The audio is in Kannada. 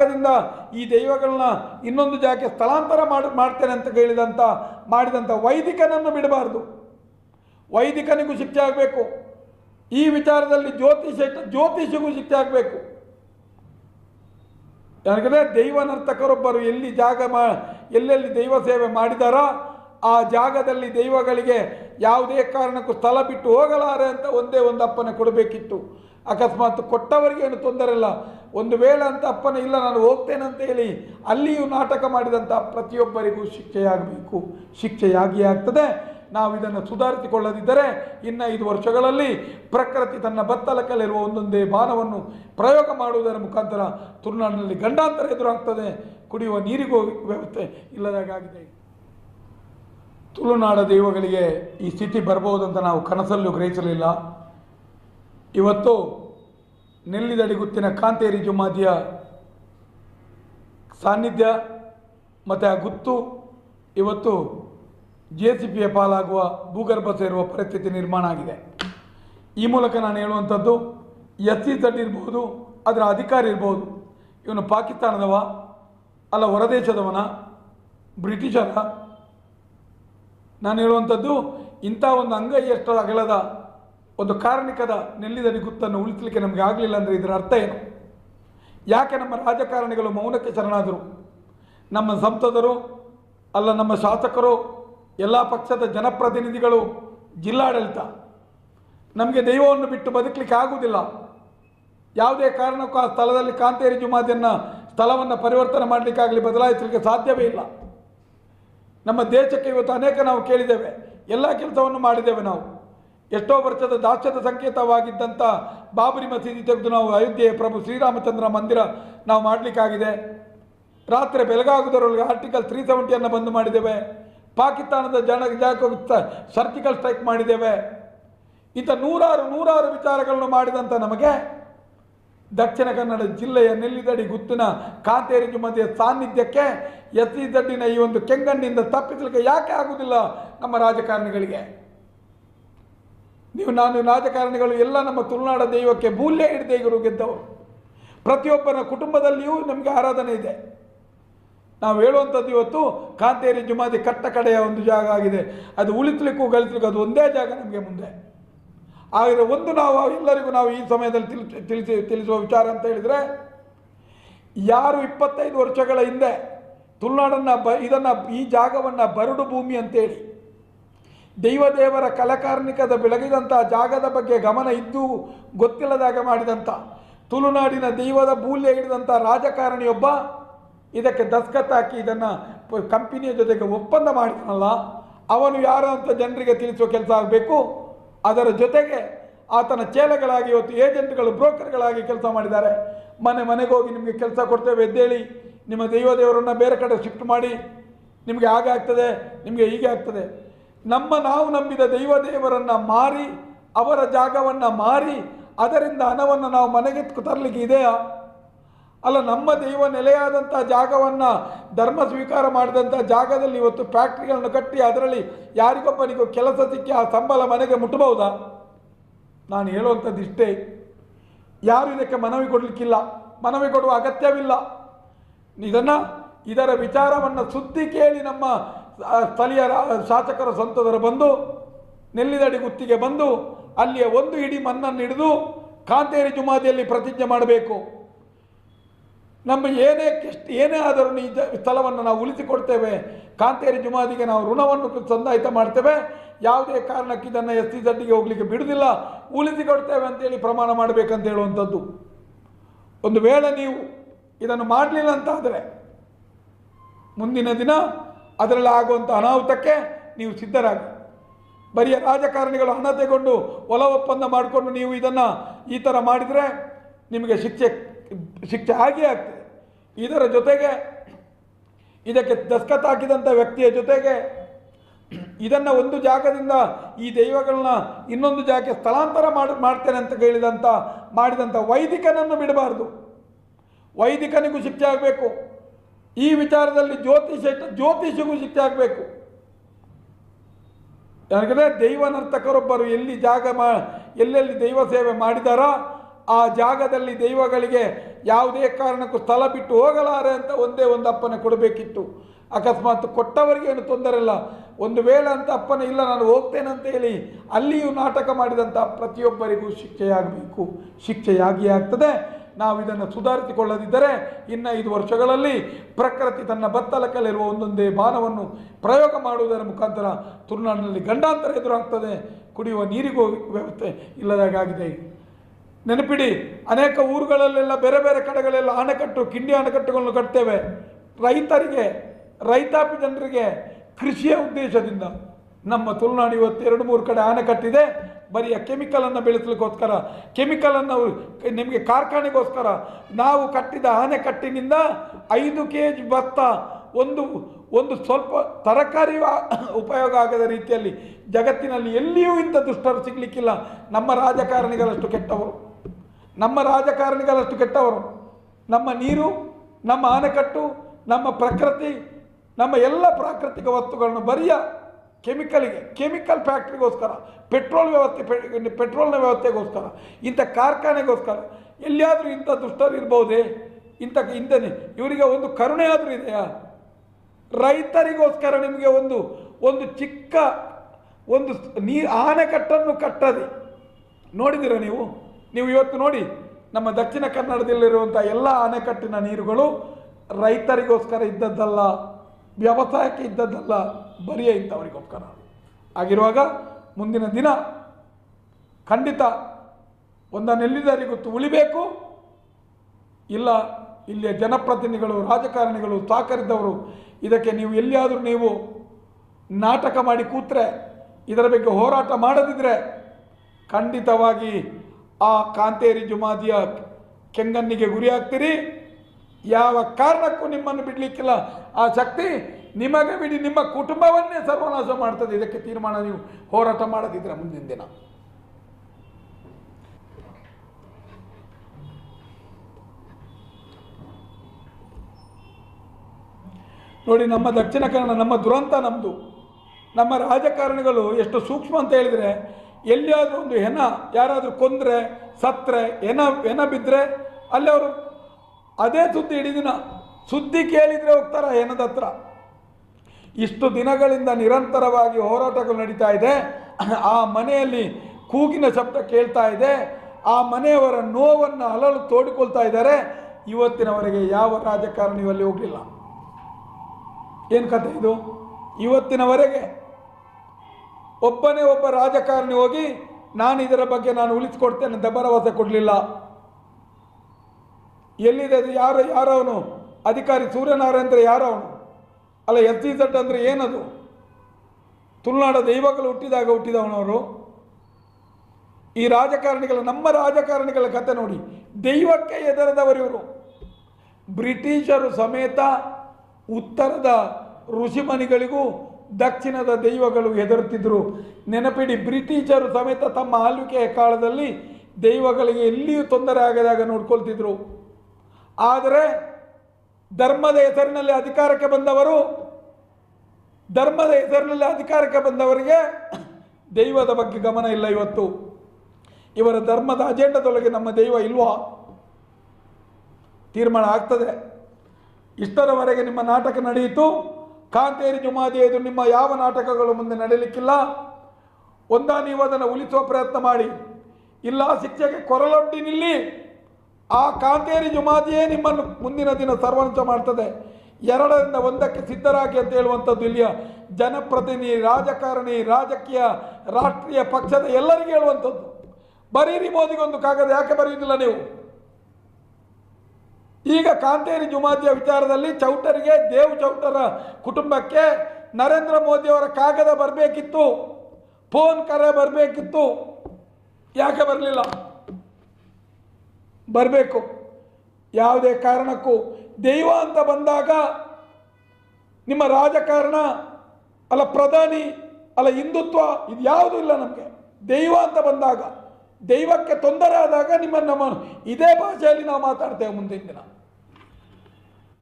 ಈ ದೈವಗಳನ್ನ ಇನ್ನೊಂದು ಜಾಗಕ್ಕೆ ಸ್ಥಳಾಂತರ ಮಾಡಿ, ಮಾಡ್ತೇನೆ ಅಂತ ಹೇಳಿದಂಥ ಮಾಡಿದಂಥ ವೈದಿಕನನ್ನು ಬಿಡಬಾರ್ದು. ವೈದಿಕನಿಗೂ ಶಿಕ್ಷೆ ಆಗಬೇಕು. ಈ ವಿಚಾರದಲ್ಲಿ ಜ್ಯೋತಿಷ, ಜ್ಯೋತಿಷಿಗೂ ಶಿಕ್ಷೆ ಆಗಬೇಕು. ಯಾಕಂದರೆ ದೈವ ನರ್ತಕರೊಬ್ಬರು ಎಲ್ಲಿ ಜಾಗ ಮಾ, ಎಲ್ಲೆಲ್ಲಿ ದೈವ ಸೇವೆ ಮಾಡಿದಾರೋ ಆ ಜಾಗದಲ್ಲಿ ದೈವಗಳಿಗೆ ಯಾವುದೇ ಕಾರಣಕ್ಕೂ ಸ್ಥಳ ಬಿಟ್ಟು ಹೋಗಲಾರೆ ಅಂತ ಒಂದೇ ಒಂದು ಅಪ್ಪನೆ ಕೊಡಬೇಕಿತ್ತು. ಅಕಸ್ಮಾತ್ ಕೊಟ್ಟವರಿಗೆ ಏನು ತೊಂದರೆ ಇಲ್ಲ. ಒಂದು ವೇಳೆ ಅಂತ ಅಪ್ಪನ ಇಲ್ಲ, ನಾನು ಹೋಗ್ತೇನೆ ಅಂತ ಹೇಳಿ ಅಲ್ಲಿಯೂ ನಾಟಕ ಮಾಡಿದಂಥ ಪ್ರತಿಯೊಬ್ಬರಿಗೂ ಶಿಕ್ಷೆಯಾಗಬೇಕು. ಶಿಕ್ಷೆಯಾಗಿಯೇ ಆಗ್ತದೆ. ನಾವು ಇದನ್ನು ಸುಧಾರಿಸಿಕೊಳ್ಳದಿದ್ದರೆ ಇನ್ನು ಐದು ವರ್ಷಗಳಲ್ಲಿ ಪ್ರಕೃತಿ ತನ್ನ ಬತ್ತಲಕಲ್ಲಿರುವ ಒಂದೊಂದೇ ಬಾಣವನ್ನು ಪ್ರಯೋಗ ಮಾಡುವುದರ ಮುಖಾಂತರ ತುಳುನಾಡಿನಲ್ಲಿ ಗಂಡಾಂತರ ಎದುರಾಗ್ತದೆ. ಕುಡಿಯುವ ನೀರಿಗೂ ವ್ಯವಸ್ಥೆ ಇಲ್ಲದಾಗಿದೆ ತುಳುನಾಡ ದೈವಗಳಿಗೆ ಈ ಸ್ಥಿತಿ ಅಂತ ನಾವು ಕನಸಲ್ಲೂ ಗ್ರಹಿಸಲಿಲ್ಲ. ಇವತ್ತು ನೆಲ್ಲಿದಡಿಗುತ್ತಿನ ಕಾಂತೇರಿ ಜುಮಾದಿಯ ಸಾನ್ನಿಧ್ಯ ಮತ್ತು ಆ ಗುತ್ತು ಇವತ್ತು ಜೆ ಸಿ ಪಿಯ ಪಾಲಾಗುವ ಭೂಗರ್ಭ ಸೇರುವ ಪರಿಸ್ಥಿತಿ ನಿರ್ಮಾಣ ಆಗಿದೆ. ಈ ಮೂಲಕ ನಾನು ಹೇಳುವಂಥದ್ದು ಎಸ್ ಸಿ ತಡ್ ಇರ್ಬೋದು, ಅದರ ಅಧಿಕಾರಿ ಇರ್ಬೋದು, ಇವನು ಪಾಕಿಸ್ತಾನದವ ಅಲ್ಲ ಹೊರದೇಶದವನ, ಬ್ರಿಟಿಷರ. ನಾನು ಹೇಳುವಂಥದ್ದು, ಇಂಥ ಒಂದು ಅಂಗೈಯಷ್ಟು ಅಗಲದ ಒಂದು ಕಾರಣಿಕದ ನೆಲ್ಲಿದಡಿ ಗುತ್ತನ್ನು ಉಳಿಸಲಿಕ್ಕೆ ನಮಗೆ ಆಗಲಿಲ್ಲ ಅಂದರೆ ಇದರ ಅರ್ಥ ಏನು? ಯಾಕೆ ನಮ್ಮ ರಾಜಕಾರಣಿಗಳು ಮೌನಕ್ಕೆ ಶರಣಾದರು? ನಮ್ಮ ಸಂಸದರು ಅಲ್ಲ ನಮ್ಮ ಶಾಸಕರು, ಎಲ್ಲ ಪಕ್ಷದ ಜನಪ್ರತಿನಿಧಿಗಳು, ಜಿಲ್ಲಾಡಳಿತ, ನಮಗೆ ದೈವವನ್ನು ಬಿಟ್ಟು ಬದುಕಲಿಕ್ಕೆ ಆಗುವುದಿಲ್ಲ. ಯಾವುದೇ ಕಾರಣಕ್ಕೂ ಆ ಸ್ಥಳದಲ್ಲಿ ಕಾಂತೇರಿ ಜುಮಾದಿಯನ್ನ ಸ್ಥಳವನ್ನು ಪರಿವರ್ತನೆ ಮಾಡಲಿಕ್ಕಾಗಲಿ ಬದಲಾಯಿಸಲಿಕ್ಕೆ ಸಾಧ್ಯವೇ ಇಲ್ಲ. ನಮ್ಮ ದೇಶಕ್ಕೆ ಇವತ್ತು ಅನೇಕ ನಾವು ಕೇಳಿದ್ದೇವೆ. ಎಲ್ಲ ಕೆಲಸವನ್ನು ಮಾಡಿದ್ದೇವೆ ನಾವು. ಎಷ್ಟೋ ವರ್ಷದ ದಾಸ್ಯದ ಸಂಕೇತವಾಗಿದ್ದಂಥ ಬಾಬರಿ ಮಸೀದಿ ತೆಗೆದು ನಾವು ಅಯೋಧ್ಯೆಯ ಪ್ರಭು ಶ್ರೀರಾಮಚಂದ್ರ ಮಂದಿರ ನಾವು ಮಾಡಲಿಕ್ಕಾಗಿದೆ. ರಾತ್ರಿ ಬೆಳಗಾಗುವುದರೊಳಗೆ ಆರ್ಟಿಕಲ್ ತ್ರೀ ಸೆವೆಂಟಿಯನ್ನು ಬಂದು ಮಾಡಿದ್ದೇವೆ. ಪಾಕಿಸ್ತಾನದ ಜನ ಜಾಗಕ್ಕೆ ಸರ್ಜಿಕಲ್ ಸ್ಟ್ರೈಕ್ ಮಾಡಿದ್ದೇವೆ. ಇಂಥ ನೂರಾರು ನೂರಾರು ವಿಚಾರಗಳನ್ನು ಮಾಡಿದಂಥ ನಮಗೆ ದಕ್ಷಿಣ ಕನ್ನಡ ಜಿಲ್ಲೆಯ ನೆಲ್ಲಿದಡಿ ಗುತ್ತಿನ ಕಾಂತೇರಿ ಮಧ್ಯೆ ಸಾನ್ನಿಧ್ಯಕ್ಕೆ ಸಿ ದಡ್ಡಿನ ಈ ಒಂದು ಕೆಂಗಣ್ಣಿಂದ ತಪ್ಪಿಸಲಿಕ್ಕೆ ಯಾಕೆ ಆಗುವುದಿಲ್ಲ ನಮ್ಮ ರಾಜಕಾರಣಿಗಳಿಗೆ. ನೀವು ನಾನು ರಾಜಕಾರಣಿಗಳು ಎಲ್ಲ ನಮ್ಮ ತುಳುನಾಡ ದೈವಕ್ಕೆ ಮೂಲ್ಯ ಹಿಡಿದೇಗರು ಗೆದ್ದವರು. ಪ್ರತಿಯೊಬ್ಬನ ಕುಟುಂಬದಲ್ಲಿಯೂ ನಮಗೆ ಆರಾಧನೆ ಇದೆ. ನಾವು ಹೇಳುವಂಥದ್ದು ಇವತ್ತು ಕಾಂತೇರಿ ಜುಮಾದಿ ಕಟ್ಟ ಕಡೆಯ ಒಂದು ಜಾಗ ಆಗಿದೆ. ಅದು ಉಳಿಸ್ಲಿಕ್ಕೂ ಗಳಿಸ್ಲಿಕ್ಕೂ ಅದು ಒಂದೇ ಜಾಗ ನಮಗೆ ಮುಂದೆ. ಆದರೆ ಒಂದು ನಾವು ಎಲ್ಲರಿಗೂ ನಾವು ಈ ಸಮಯದಲ್ಲಿ ತಿಳಿಸಿ ತಿಳಿಸಿ ತಿಳಿಸುವ ವಿಚಾರ ಅಂತ ಹೇಳಿದರೆ, ಯಾರು ಇಪ್ಪತ್ತೈದು ವರ್ಷಗಳ ಹಿಂದೆ ತುಳುನಾಡನ್ನು ಬ ಇದನ್ನು ಈ ಜಾಗವನ್ನು ಬರಡು ಭೂಮಿ ಅಂತೇಳಿ ದೈವದೇವರ ಕಲಕಾರ್ಣಿಕದ ಬೆಳಗಿದಂಥ ಜಾಗದ ಬಗ್ಗೆ ಗಮನ ಇದ್ದು ಗೊತ್ತಿಲ್ಲದಾಗ ಮಾಡಿದಂಥ ತುಳುನಾಡಿನ ದೈವದ ಮೂಲ್ಯ ಹಿಡಿದಂಥ ರಾಜಕಾರಣಿಯೊಬ್ಬ ಇದಕ್ಕೆ ದಸ್ಕತ್ ಹಾಕಿ ಇದನ್ನು ಕಂಪನಿಯ ಜೊತೆಗೆ ಒಪ್ಪಂದ ಮಾಡಿದನಲ್ಲ, ಅವನು ಯಾರು ಅಂತ ಜನರಿಗೆ ತಿಳಿಸುವ ಕೆಲಸ ಆಗಬೇಕು. ಅದರ ಜೊತೆಗೆ ಆತನ ಚೇಲೆಗಳಾಗಿ ಇವತ್ತು ಏಜೆಂಟ್ಗಳು, ಬ್ರೋಕರ್ಗಳಾಗಿ ಕೆಲಸ ಮಾಡಿದ್ದಾರೆ. ಮನೆ ಮನೆಗೆ ಹೋಗಿ ನಿಮಗೆ ಕೆಲಸ ಕೊಡ್ತೇವೆ ಎದ್ದೇಳಿ ನಿಮ್ಮ ದೈವದೇವರನ್ನು ಬೇರೆ ಕಡೆ ಶಿಫ್ಟ್ ಮಾಡಿ. ನಿಮಗೆ ಹಾಗೆ ಆಗ್ತದೆ, ನಿಮಗೆ ಹೀಗೆ ಆಗ್ತದೆ. ನಮ್ಮ ನಾವು ನಂಬಿದ ದೈವ ದೇವರನ್ನು ಮಾರಿ, ಅವರ ಜಾಗವನ್ನು ಮಾರಿ, ಅದರಿಂದ ಹಣವನ್ನು ನಾವು ಮನೆಗೆ ತರಲಿಕ್ಕೆ ಇದೆಯಾ? ಅಲ್ಲ, ನಮ್ಮ ದೈವ ನೆಲೆಯಾದಂಥ ಜಾಗವನ್ನು ಧರ್ಮ ಸ್ವೀಕಾರ ಮಾಡಿದಂಥ ಜಾಗದಲ್ಲಿ ಇವತ್ತು ಫ್ಯಾಕ್ಟ್ರಿಗಳನ್ನು ಕಟ್ಟಿ ಅದರಲ್ಲಿ ಯಾರಿಗೊಬ್ಬನಿಗೂ ಕೆಲಸ ಸಿಕ್ಕಿ ಆ ಸಂಬಳ ಮನೆಗೆ ಮುಟ್ಟಬಹುದಾ? ನಾನು ಹೇಳುವಂಥದ್ದು ಇಷ್ಟೇ. ಯಾರು ಇದಕ್ಕೆ ಮನವಿ ಕೊಡಲಿಕ್ಕಿಲ್ಲ. ಮನವಿ ಕೊಡುವ ಅಗತ್ಯವಿಲ್ಲ. ಇದನ್ನು ಇದರ ವಿಚಾರವನ್ನು ಸುದ್ದಿ ಕೇಳಿ ನಮ್ಮ ಸ್ಥಳೀಯ ಶಾಸಕರ ಸಂತದರು ಬಂದು, ನೆಲ್ಲಿದಡಿ ಗುತ್ತಿಗೆ ಬಂದು, ಅಲ್ಲಿಯ ಒಂದು ಇಡಿ ಮಣ್ಣನ್ನು ಹಿಡಿದು, ಕಾಂತೇರಿ ಜುಮಾದಿಯಲ್ಲಿ ಪ್ರತಿಜ್ಞೆ ಮಾಡಬೇಕು. ನಮ್ಮ ಏನೇ ಕೆಸ್ಟ್ ಏನೇ ಆದರೂ ಈ ಜ, ಸ್ಥಳವನ್ನು ನಾವು ಉಳಿಸಿಕೊಡ್ತೇವೆ. ಕಾಂತೇರಿ ಜುಮಾದಿಗೆ ನಾವು ಋಣವನ್ನು ಸಂದಾಯಿತ ಮಾಡ್ತೇವೆ. ಯಾವುದೇ ಕಾರಣಕ್ಕೆ ಇದನ್ನು ಎಸ್ ಸಿ ಜಡ್ಡಿಗೆ ಹೋಗಲಿಕ್ಕೆ ಬಿಡುವುದಿಲ್ಲ. ಉಳಿಸಿಕೊಡ್ತೇವೆ ಅಂತೇಳಿ ಪ್ರಮಾಣ ಮಾಡಬೇಕಂತ ಹೇಳುವಂಥದ್ದು. ಒಂದು ವೇಳೆ ನೀವು ಇದನ್ನು ಮಾಡಲಿಲ್ಲ ಅಂತಾದರೆ, ಮುಂದಿನ ದಿನ ಅದರಲ್ಲಿ ಆಗುವಂಥ ಅನಾಹುತಕ್ಕೆ ನೀವು ಸಿದ್ಧರಾಗಿ. ಬರಿಯ ರಾಜಕಾರಣಿಗಳು ಹಣ ತೆಗೊಂಡು ಒಲ ಒಪ್ಪಂದ ಮಾಡಿಕೊಂಡು ನೀವು ಇದನ್ನು ಈ ಥರ ಮಾಡಿದರೆ ನಿಮಗೆ ಶಿಕ್ಷೆ ಶಿಕ್ಷೆ ಆಗೇ ಆಗ್ತದೆ. ಇದರ ಜೊತೆಗೆ ಇದಕ್ಕೆ ದಸ್ಕತ್ ಹಾಕಿದಂಥ ವ್ಯಕ್ತಿಯ ಜೊತೆಗೆ ಇದನ್ನು ಒಂದು ಜಾಗದಿಂದ ಈ ದೈವಗಳನ್ನ ಇನ್ನೊಂದು ಜಾಗಕ್ಕೆ ಸ್ಥಳಾಂತರ ಮಾಡಿ, ಮಾಡ್ತೇನೆ ಅಂತ ಹೇಳಿದಂಥ ಮಾಡಿದಂಥ ವೈದಿಕನನ್ನು ಬಿಡಬಾರ್ದು. ವೈದಿಕನಿಗೂ ಶಿಕ್ಷೆ ಆಗಬೇಕು. ಈ ವಿಚಾರದಲ್ಲಿ ಜ್ಯೋತಿಷ ಜ್ಯೋತಿಷಿಗೂ ಶಿಕ್ಷೆ ಆಗಬೇಕು. ಯಾಕಂದರೆ ದೈವ ನರ್ತಕರೊಬ್ಬರು ಎಲ್ಲಿ ಜಾಗ ಮಾ, ಎಲ್ಲೆಲ್ಲಿ ದೈವ ಸೇವೆ ಮಾಡಿದಾರೋ ಆ ಜಾಗದಲ್ಲಿ ದೈವಗಳಿಗೆ ಯಾವುದೇ ಕಾರಣಕ್ಕೂ ಸ್ಥಳ ಬಿಟ್ಟು ಹೋಗಲಾರೆ ಅಂತ ಒಂದೇ ಒಂದು ಅಪ್ಪನೆ ಕೊಡಬೇಕಿತ್ತು. ಅಕಸ್ಮಾತ್ ಕೊಟ್ಟವರಿಗೆ ಏನು ತೊಂದರೆ ಇಲ್ಲ. ಒಂದು ವೇಳೆ ಅಂತ ಅಪ್ಪನ ಇಲ್ಲ, ನಾನು ಹೋಗ್ತೇನೆ ಅಂತ ಹೇಳಿ ಅಲ್ಲಿಯೂ ನಾಟಕ ಮಾಡಿದಂಥ ಪ್ರತಿಯೊಬ್ಬರಿಗೂ ಶಿಕ್ಷೆಯಾಗಬೇಕು. ಶಿಕ್ಷೆಯಾಗಿಯೇ ಆಗ್ತದೆ. ನಾವು ಇದನ್ನು ಸುಧಾರಿಸಿಕೊಳ್ಳದಿದ್ದರೆ ಇನ್ನ ಐದು ವರ್ಷಗಳಲ್ಲಿ ಪ್ರಕೃತಿ ತನ್ನ ಬತ್ತಲಕಲ್ಲಿರುವ ಒಂದೊಂದೇ ಬಾನವನ್ನು ಪ್ರಯೋಗ ಮಾಡುವುದರ ಮುಖಾಂತರ ತುಳುನಾಡಿನಲ್ಲಿ ಗಂಡಾಂತರ ಎದುರಾಗ್ತದೆ. ಕುಡಿಯುವ ನೀರಿಗೂ ವ್ಯವಸ್ಥೆ ಇಲ್ಲದಾಗಿದೆ ನೆನಪಿಡಿ, ಅನೇಕ ಊರುಗಳಲ್ಲೆಲ್ಲ ಬೇರೆ ಬೇರೆ ಕಡೆಗಳೆಲ್ಲ ಅಣೆಕಟ್ಟು ಕಿಂಡಿ ಅಣೆಕಟ್ಟುಗಳನ್ನು ಕಟ್ತೇವೆ. ರೈತರಿಗೆ, ರೈತಾಪಿ ಜನರಿಗೆ ಕೃಷಿಯ ಉದ್ದೇಶದಿಂದ ನಮ್ಮ ತುಳುನಾಡು ಇವತ್ತು ಎರಡು ಮೂರು ಕಡೆ ಆಣೆಕಟ್ಟಿದೆ. ಬರೀ ಕೆಮಿಕಲನ್ನು ಬೆಳೆಸಲಿಕ್ಕೋಸ್ಕರ ಕೆಮಿಕಲನ್ನು ನಿಮಗೆ ಕಾರ್ಖಾನೆಗೋಸ್ಕರ ನಾವು ಕಟ್ಟಿದ ಆನೆಕಟ್ಟಿನಿಂದ ಐದು ಕೆ ಜಿ ಭತ್ತ ಒಂದು ಒಂದು ಸ್ವಲ್ಪ ತರಕಾರಿ ಉಪಯೋಗ ಆಗದ ರೀತಿಯಲ್ಲಿ ಜಗತ್ತಿನಲ್ಲಿ ಎಲ್ಲಿಯೂ ಇಂಥ ದುಷ್ಟರು ಸಿಗಲಿಕ್ಕಿಲ್ಲ. ನಮ್ಮ ರಾಜಕಾರಣಿಗಳಷ್ಟು ಕೆಟ್ಟವರು. ನಮ್ಮ ರಾಜಕಾರಣಿಗಳಷ್ಟು ಕೆಟ್ಟವರು. ನಮ್ಮ ನೀರು, ನಮ್ಮ ಆನೆಕಟ್ಟು, ನಮ್ಮ ಪ್ರಕೃತಿ, ನಮ್ಮ ಎಲ್ಲ ಪ್ರಾಕೃತಿಕ ವಸ್ತುಗಳನ್ನು ಬರಿಯ ಕೆಮಿಕಲಿಗೆ, ಕೆಮಿಕಲ್ ಫ್ಯಾಕ್ಟ್ರಿಗೋಸ್ಕರ, ಪೆಟ್ರೋಲ್ ವ್ಯವಸ್ಥೆ ಪೆಟ್ರೋಲ್ನ ವ್ಯವಸ್ಥೆಗೋಸ್ಕರ, ಇಂಥ ಕಾರ್ಖಾನೆಗೋಸ್ಕರ, ಎಲ್ಲಿಯಾದರೂ ಇಂಥ ದುಷ್ಟರು ಇರ್ಬೋದೇ? ಇಂಥ ಇಂಥ ಇವರಿಗೆ ಒಂದು ಕರುಣೆ ಆದರೂ ಇದೆಯಾ? ರೈತರಿಗೋಸ್ಕರ ನಿಮಗೆ ಒಂದು ಒಂದು ಚಿಕ್ಕ, ಒಂದು ನೀ ಆಣೆಕಟ್ಟನ್ನು ಕಟ್ಟದೆ. ನೋಡಿದ್ದೀರ ನೀವು? ನೀವು ಇವತ್ತು ನೋಡಿ, ನಮ್ಮ ದಕ್ಷಿಣ ಕನ್ನಡದಲ್ಲಿರುವಂಥ ಎಲ್ಲ ಅಣೆಕಟ್ಟಿನ ನೀರುಗಳು ರೈತರಿಗೋಸ್ಕರ ಇದ್ದದ್ದಲ್ಲ. ವ್ಯವಸಾಯಕ್ಕೆ ಇದ್ದದ್ದಲ್ಲ ಬರಿಯೇ ಇಂಥವರಿಗೋಸ್ಕರ ಆಗಿರುವಾಗ ಮುಂದಿನ ದಿನ ಖಂಡಿತ ಒಂದನ್ನೆಲ್ಲಿದರಿಗೊತ್ತು ಉಳಿಬೇಕು ಇಲ್ಲ, ಇಲ್ಲಿಯ ಜನಪ್ರತಿನಿಧಿಗಳು, ರಾಜಕಾರಣಿಗಳು ಸಹಕರಿದ್ದವರು ಇದಕ್ಕೆ ನೀವು ಎಲ್ಲಿಯಾದರೂ ನೀವು ನಾಟಕ ಮಾಡಿ ಕೂತ್ರೆ, ಇದರ ಬಗ್ಗೆ ಹೋರಾಟ ಮಾಡದಿದ್ದರೆ ಖಂಡಿತವಾಗಿ ಆ ಕಾಂತೇರಿ ಜುಮಾದಿಯ ಕೆಂಗನ್ನಿಗೆ ಗುರಿಯಾಗ್ತೀರಿ. ಯಾವ ಕಾರಣಕ್ಕೂ ನಿಮ್ಮನ್ನು ಬಿಡಲಿಕ್ಕಿಲ್ಲ. ಆ ಶಕ್ತಿ ನಿಮಗೆ ಬಿಡಿ, ನಿಮ್ಮ ಕುಟುಂಬವನ್ನೇ ಸರ್ವನಾಶ ಮಾಡ್ತದೆ. ಇದಕ್ಕೆ ತೀರ್ಮಾನ ನೀವು ಹೋರಾಟ ಮಾಡದಿದ್ರೆ ಮುಂದಿನ ದಿನ. ನೋಡಿ, ನಮ್ಮ ದಕ್ಷಿಣ ಕನ್ನಡ ನಮ್ಮ ದುರಂತ ನಮ್ಮದು ನಮ್ಮ ರಾಜಕಾರಣಿಗಳು ಎಷ್ಟು ಸೂಕ್ಷ್ಮ ಅಂತ ಹೇಳಿದರೆ, ಎಲ್ಲಿಯಾದರೂ ಒಂದು ಹೆನ ಯಾರಾದರೂ ಕೊಂದರೆ ಸತ್ತರೆ ಹೆನ ಹೆನ ಬಿದ್ದರೆ ಅಲ್ಲಿ ಅವರು ಅದೇ ಸುದ್ದಿ ಇಡೀ ದಿನ. ಸುದ್ದಿ ಕೇಳಿದರೆ ಹೋಗ್ತಾರ ಏನದತ್ರ ಇಷ್ಟು ದಿನಗಳಿಂದ ನಿರಂತರವಾಗಿ ಹೋರಾಟಗಳು ನಡೀತಾ ಇದೆ. ಆ ಮನೆಯಲ್ಲಿ ಕೂಗಿನ ಶಬ್ದ ಕೇಳ್ತಾ ಇದೆ. ಆ ಮನೆಯವರ ನೋವನ್ನು ಅಲಲು ತೋಡಿಕೊಳ್ತಾ ಇದ್ದಾರೆ. ಇವತ್ತಿನವರೆಗೆ ಯಾವ ರಾಜಕಾರಣಿಯೂ ಅಲ್ಲಿ ಹೋಗಲಿಲ್ಲ. ಏನು ಕತೆ ಇದು? ಇವತ್ತಿನವರೆಗೆ ಒಬ್ಬನೇ ಒಬ್ಬ ರಾಜಕಾರಣಿ ಹೋಗಿ ನಾನು ಇದರ ಬಗ್ಗೆ ನಾನು ಉಳಿಸ್ಕೊಡ್ತೇನೆ ಅಂತ ಭರವಸೆ ಕೊಡಲಿಲ್ಲ. ಎಲ್ಲಿದೆ ಅದು? ಯಾರು ಯಾರವನು? ಅಧಿಕಾರಿ ಸೂರ್ಯನಾರಾಯಣ ಅಂದರೆ ಯಾರವನು? ಅಲ್ಲ, ಎಸ್ ಜಿ ಜಡ್ ಅಂದರೆ ಏನದು? ತುಳುನಾಡ ದೈವಗಳು ಹುಟ್ಟಿದಾಗ ಹುಟ್ಟಿದವನವರು? ಈ ರಾಜಕಾರಣಿಗಳ ನಮ್ಮ ರಾಜಕಾರಣಿಗಳ ಕತೆ ನೋಡಿ. ದೈವಕ್ಕೆ ಎದರದವರು ಇವರು. ಬ್ರಿಟಿಷರು ಸಮೇತ ಉತ್ತರದ ಋಷಿಮನಿಗಳಿಗೂ ದಕ್ಷಿಣದ ದೈವಗಳು ಹೆದರುತ್ತಿದ್ದರು ನೆನಪಿಡಿ, ಬ್ರಿಟಿಷರು ಸಮೇತ ತಮ್ಮ ಆಳ್ವಿಕೆಯ ಕಾಲದಲ್ಲಿ ದೈವಗಳಿಗೆ ಎಲ್ಲಿಯೂ ತೊಂದರೆ ಆಗದಾಗ ನೋಡ್ಕೊಳ್ತಿದ್ರು. ಆದರೆ ಧರ್ಮದ ಹೆಸರಿನಲ್ಲಿ ಅಧಿಕಾರಕ್ಕೆ ಬಂದವರು, ಧರ್ಮದ ಹೆಸರಿನಲ್ಲಿ ಅಧಿಕಾರಕ್ಕೆ ಬಂದವರಿಗೆ ದೈವದ ಬಗ್ಗೆ ಗಮನ ಇಲ್ಲ ಇವತ್ತು. ಇವರ ಧರ್ಮದ ಅಜೆಂಡದೊಳಗೆ ನಮ್ಮ ದೈವ ಇಲ್ವಾ? ತೀರ್ಮಾನ ಆಗ್ತದೆ. ಇಷ್ಟರವರೆಗೆ ನಿಮ್ಮ ನಾಟಕ ನಡೆಯಿತು. ಕಾಂತೇರಿ ಜುಮಾದಿ ಇದು ನಿಮ್ಮ ಯಾವ ನಾಟಕಗಳು ಮುಂದೆ ನಡೆಯಲಿಕ್ಕಿಲ್ಲ ಒಂದ ನೀವು ಅದನ್ನು ಉಳಿಸುವ ಪ್ರಯತ್ನ ಮಾಡಿ. ಇಲ್ಲ, ಶಿಕ್ಷೆಗೆ ಕೊರಲೊಡ್ಡಿ ನಿಲ್ಲಿ. ಆ ಕಾಂತೇರಿ ಜುಮಾದಿಯೇ ನಿಮ್ಮನ್ನು ಮುಂದಿನ ದಿನ ಸರ್ವಂಚ ಮಾಡ್ತದೆ. ಎರಡರಿಂದ ಒಂದಕ್ಕೆ ಸಿದ್ಧರಾಗಿ ಅಂತ ಹೇಳುವಂಥದ್ದು ಇಲ್ಲಿಯ ಜನಪ್ರತಿನಿಧಿ, ರಾಜಕಾರಣಿ, ರಾಜಕೀಯ, ರಾಷ್ಟ್ರೀಯ ಪಕ್ಷದ ಎಲ್ಲರಿಗೂ ಹೇಳುವಂಥದ್ದು. ಬರೀರಿ ಮೋದಿಗೊಂದು ಕಾಗದ ಯಾಕೆ ಬರೆಯುವುದಿಲ್ಲ ನೀವು? ಈಗ ಕಾಂತೇರಿ ಜುಮಾದಿಯ ವಿಚಾರದಲ್ಲಿ ಚೌಟರಿಗೆ, ದೇವ್ ಚೌಟರ ಕುಟುಂಬಕ್ಕೆ ನರೇಂದ್ರ ಮೋದಿಯವರ ಕಾಗದ ಬರಬೇಕಿತ್ತು. ಫೋನ್ ಕರೆ ಬರಬೇಕಿತ್ತು. ಯಾಕೆ ಬರಲಿಲ್ಲ? ಬರಬೇಕು. ಯಾವುದೇ ಕಾರಣಕ್ಕೂ ದೈವ ಅಂತ ಬಂದಾಗ ನಿಮ್ಮ ರಾಜಕಾರಣ, ಅಲ್ಲ ಪ್ರಧಾನಿ, ಅಲ್ಲ ಹಿಂದುತ್ವ ಇದು ಯಾವುದೂ ಇಲ್ಲ ನಮಗೆ. ದೈವ ಅಂತ ಬಂದಾಗ, ದೈವಕ್ಕೆ ತೊಂದರೆ ಆದಾಗ ನಿಮ್ಮನ್ನು ನಮ್ಮ ಇದೇ ಭಾಷೆಯಲ್ಲಿ ನಾವು ಮಾತಾಡ್ತೇವೆ ಮುಂದಿನ ದಿನ.